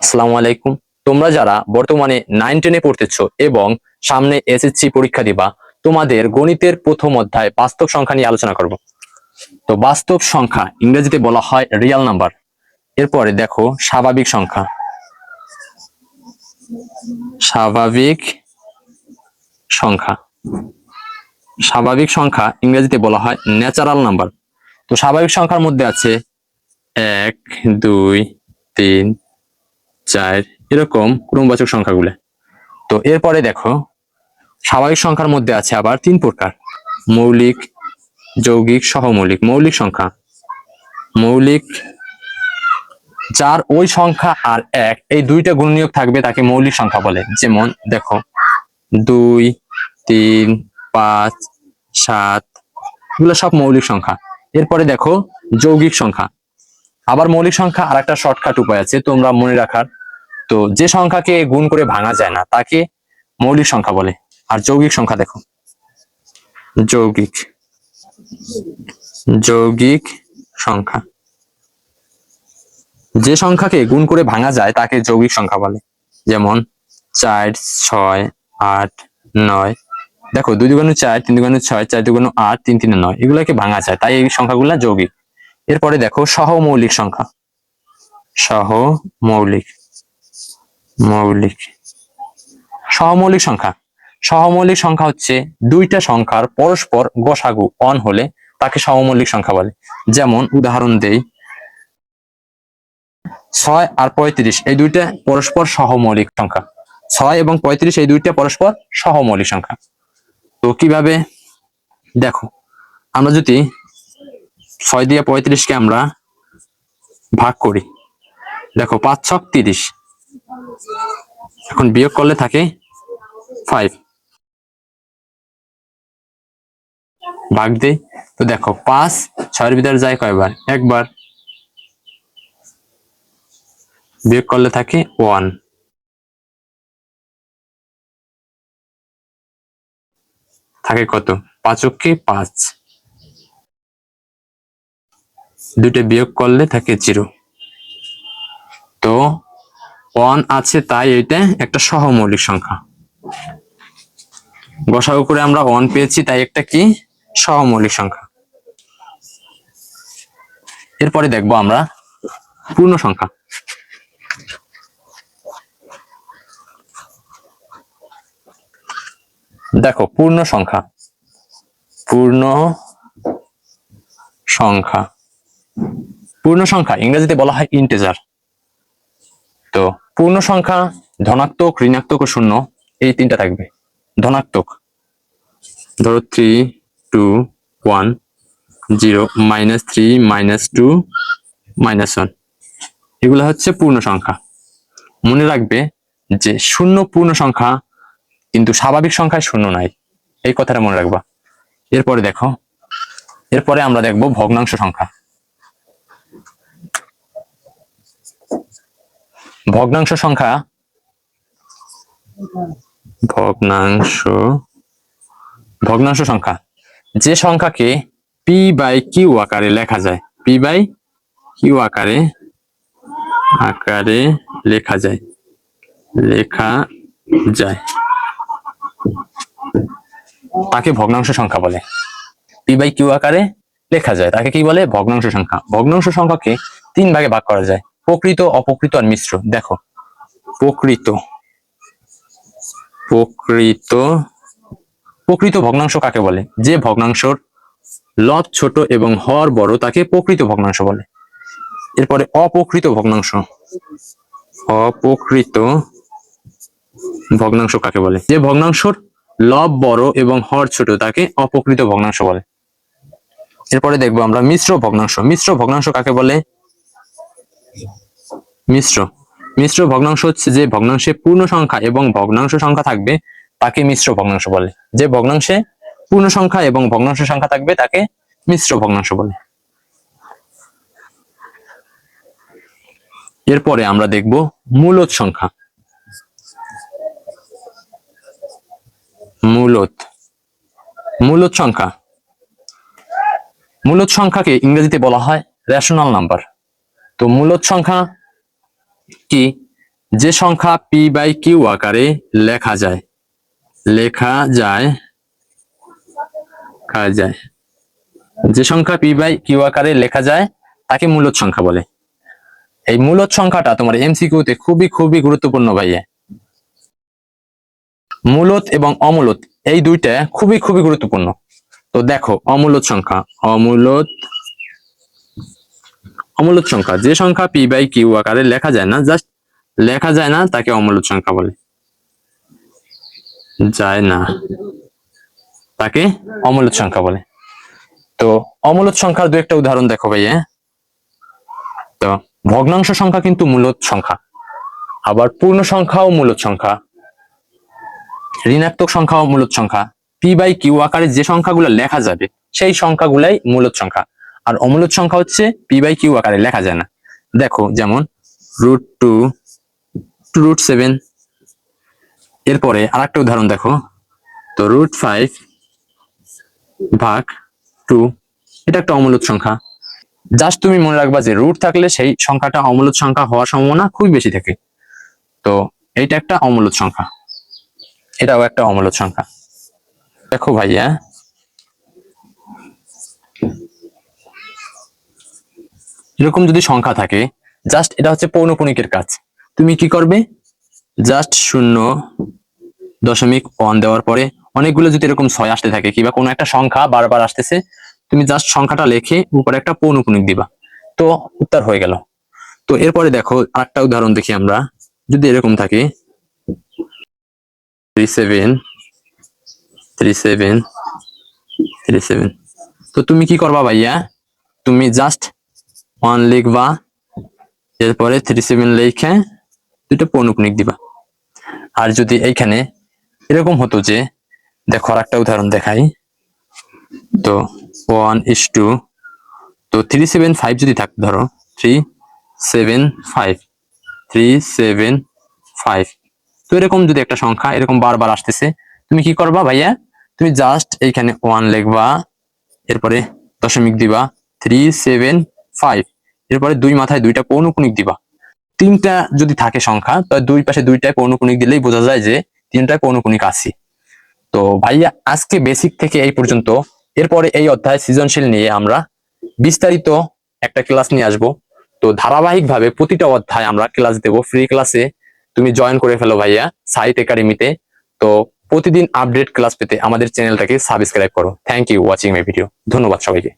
আসসালামু আলাইকুম। তোমরা যারা বর্তমানে নাইন টেনে পড়তেছো এবং সামনে এসএসসি পরীক্ষা দিবা, তোমাদের গণিতের প্রথম অধ্যায় বাস্তব সংখ্যা নিয়ে আলোচনা করব। তো বাস্তব সংখ্যা ইংরেজিতে বলা হয় রিয়াল নাম্বার এরপরে দেখো স্বাভাবিক সংখ্যা। স্বাভাবিক সংখ্যা। স্বাভাবিক সংখ্যা ইংরেজিতে বলা হয় ন্যাচারাল নাম্বার তো স্বাভাবিক সংখ্যার মধ্যে আছে এক, দুই, তিন চার, এরকম ক্রমবাচক সংখ্যাগুলো। তো এরপরে দেখো, স্বাভাবিক সংখ্যার মধ্যে আছে আবার তিন প্রকার। মৌলিক, যৌগিক, সহমৌলিক। মৌলিক সংখ্যা। মৌলিক, যার ওই সংখ্যা আর এক, এই দুইটা গুণনীয়ক থাকবে তাকে মৌলিক সংখ্যা বলে। যেমন দেখো, দুই, তিন, পাঁচ, সাত, এগুলো সব মৌলিক সংখ্যা। এরপরে দেখো, যৌগিক সংখ্যা। আবার মৌলিক সংখ্যা আর একটা শর্টকাট উপায় আছে, তোমরা মনে রাখার। তো যে সংখ্যাকে গুণ করে ভাঙা যায় না, তাকে মৌলিক সংখ্যা বলে। আর যৌগিক সংখ্যা দেখো। যৌগিক। যৌগিক সংখ্যা। যে সংখ্যাকে গুণ করে ভাঙা যায়, তাকে যৌগিক সংখ্যা বলে। যেমন চার, ছয়, আট, নয়। দেখো, দুই দুগুণ চার, তিন দুগুণ ছয়, চার দুগুণ আট, তিন তিন নয়। এগুলোকে ভাঙা যায়, তাই এই সংখ্যাগুলো যৌগিক। এরপরে দেখো, সহমৌলিক সংখ্যা। সহমৌলিক। মৌলিক সহমৌলিক সংখ্যা। সহমৌলিক সংখ্যা হচ্ছে দুইটা সংখ্যার পরস্পর গসাগু অন হলে তাকে সহমৌলিক সংখ্যা বলে। যেমন উদাহরণ দেই, ছয় আর পঁয়ত্রিশ, এই দুইটা পরস্পর সহমৌলিক সংখ্যা। ছয় এবং পঁয়ত্রিশ, এই দুইটা পরস্পর সহমৌলিক সংখ্যা। তো কীভাবে? দেখো, আমরা যদি ছয় দিয়ে পঁয়ত্রিশকে আমরা ভাগ করি, দেখো পাঁচ ছক তিরিশ। এখন বিয়োগ করলে থাকে ফাইভ ভাগ দেই তো দেখো, পাঁচ, ছয়ের ভিতরে যায় কয়বার? একবার। বিয়োগ করলে থাকে ওয়ান থাকে কত? পাঁচককে পাঁচ। দুটো বিয়োগ করলে থাকে জিরো তো ওয়ান আছে, তাই এটা একটা সহমৌলিক সংখ্যা। গসাগু করে আমরা ওয়ান পেয়েছি, তাই একটা কি? সহমৌলিক সংখ্যা। এরপরে দেখব আমরা পূর্ণ সংখ্যা। দেখো, পূর্ণ সংখ্যা। পূর্ণ সংখ্যা। পূর্ণ সংখ্যা, ইংরেজিতে বলা হয় ইন্টেজার তো পূর্ণ সংখ্যা ধনাত্মক, ঋণাত্মক ও শূন্য, এই তিনটা থাকবে। ধনাত্মক, ধরো three two one zero minus three minus two minus one এগুলো হচ্ছে পূর্ণ সংখ্যা মনে রাখবে যে শূন্য পূর্ণ সংখ্যা কিন্তু স্বাভাবিক সংখ্যায় শূন্য নাই। এই কথাটা মনে রাখবা। এরপরে দেখো। এরপরে আমরা দেখব ভগ্নাংশ সংখ্যা। ভগ্নাংশ সংখ্যা? ভগ্নাংশ। ভগ্নাংশ সংখ্যা। যে সংখ্যাকে পি বাই কিউ আকারে লেখা যায় পি বাই কিউ আকারে আকারে লেখা যায় লেখা যায়। তাকে ভগ্নাংশ সংখ্যা বলে। পি বাই কিউ আকারে লেখা যায় তাকে কি বলে? ভগ্নাংশ সংখ্যা। ভগ্নাংশ সংখ্যাকে তিন ভাগে ভাগ করা যায়। প্রকৃত অপকৃত আর মিশ্র। দেখো, প্রকৃত প্রকৃত প্রকৃত ভগ্নাংশ কাকে বলে? যে ভগ্নাংশর লব ছোট এবং হর বড়, তাকে প্রকৃত ভগ্নাংশ বলে। এরপরে অপকৃত ভগ্নাংশ। অপকৃত ভগ্নাংশ কাকে বলে? যে ভগ্নাংশর লব বড় এবং হর ছোট, তাকে অপকৃত ভগ্নাংশ বলে। এরপরে দেখব আমরা মিশ্র ভগ্নাংশ। মিশ্র ভগ্নাংশ কাকে বলে? মিশ্র। মিশ্র ভগ্নাংশ হচ্ছে যে ভগ্নাংশে পূর্ণ সংখ্যা এবং ভগ্নাংশ সংখ্যা থাকবে তাকে মিশ্র ভগ্নাংশ বলে। যে ভগ্নাংশে পূর্ণ সংখ্যা এবং ভগ্নাংশ সংখ্যা থাকবে তাকে মিশ্র ভগ্নাংশ বলে। এরপরে আমরা দেখব মূলত সংখ্যা। মূলত মূলত সংখ্যা। মূলত সংখ্যাকে ইংরেজিতে বলা হয় রেশনাল নাম্বার তো মূলত সংখ্যা কি? যে সংখ্যা পি বাই কিউ আকারে লেখা যায়। লেখা যায় লেখা যায়। যে সংখ্যা পি বাই কিউ আকারে লেখা যায়, তাকে মূলদ সংখ্যা বলে। এই মূলদ সংখ্যাটা তোমার এমসিকিউ তে খুবই খুবই গুরুত্বপূর্ণ ভাইয়া। মূলদ এবং অমূলদ এই দুইটা খুবই খুবই গুরুত্বপূর্ণ। তো দেখো অমূলদ সংখ্যা অমূলদ অমূলদ সংখ্যা। যে সংখ্যা পি বাই কিউ আকারে লেখা যায় না জাস্ট লেখা যায় না, তাকে অমূলদ সংখ্যা বলে। যায় না। তাকে অমূলদ সংখ্যা বলে। তো অমূলদ সংখ্যার দু একটা উদাহরণ দেখো ভাইয়া। তো ভগ্নাংশ সংখ্যা কিন্তু মূলদ সংখ্যা। আবার পূর্ণ সংখ্যাও মূলদ সংখ্যা। ঋণাত্মক সংখ্যাও মূলদ সংখ্যা। পি বাই কিউ আকারে যে সংখ্যাগুলো লেখা যাবে, সেই সংখ্যাগুলাই মূলদ সংখ্যা। আর অমূলদ সংখ্যা হচ্ছে পি বাই কিউ আকারে, লেখা যায় না। দেখো যেমন root two two root seven এরপরে আর একটা উদাহরণ দেখো। তো রুট ফাইভ ভাগ টু এটা একটা অমূলদ সংখ্যা। জাস্ট তুমি মনে রাখবা যে রুট থাকলে সেই সংখ্যাটা অমূলদ সংখ্যা হওয়ার সম্ভাবনা খুবই বেশি থাকে। তো এইটা একটা অমূলদ সংখ্যা। এটাও একটা অমূলদ সংখ্যা। দেখো ভাইয়া এরকম যদি সংখ্যা থাকে জাস্ট এটা হচ্ছে পৌনপুণিকের কাজ। তুমি কি করবে? জাস্ট শূন্য দশমিক ওয়ান দেওয়ার পরে অনেকগুলো যদি এরকম ছয় আসতে থাকে, কিংবা কোনো একটা সংখ্যা বারবার আসতেছে, তুমি জাস্ট সংখ্যাটা লেখে উপরে একটা পৌনপুণিক দিবা। তো উত্তর হয়ে গেল। তো এরপরে দেখো, আরেকটা উদাহরণ দেখি আমরা। যদি এরকম থাকে three seven three seven three seven তো তুমি কি করবা ভাইয়া? তুমি জাস্ট ওয়ান লিখবা, এরপরে থ্রি সেভেন লিখে দুটো পৌনপুণিক দিবা। আর যদি এইখানে এরকম হতো যে, দেখো আর একটা উদাহরণ দেখাই। তো ওয়ান ইস টু তো থ্রি সেভেন ফাইভ যদি থাকতো ধরো three seven five three seven five তো এরকম যদি একটা সংখ্যা, এরকম বারবার আসতেছে, তুমি কি করবা ভাইয়া? তুমি জাস্ট এইখানে ওয়ান লিখবা, এরপরে দশমিক দিবা থ্রি সেভেন ফাইভ এরপরে দুই মাথায় দুইটা পৌনপুণিক দিবা। তিনটা যদি থাকে সংখ্যা, তো দুই পাশে দুইটায় পৌনপুণিক দিলেই বোঝা যায় যে তিনটায় পৌনপুণিক আছে। তো ভাইয়া, আজকে বেসিক থেকে এই পর্যন্ত, এরপরে এই অধ্যায় সৃজনশীল নিয়ে আমরা বিস্তারিত একটা ক্লাস নিয়ে আসব। তো ধারাবাহিকভাবে প্রতিটা অধ্যায় আমরা ক্লাস দেব ফ্রি ক্লাসে তুমি জয়েন করে ফেলো ভাইয়া সাইট একাডেমিতে তো। প্রতিদিন আপডেট ক্লাস পেতে আমাদের চ্যানেলটাকে সাবস্ক্রাইব করো। Thank you watching my video ধন্যবাদ সবাইকে।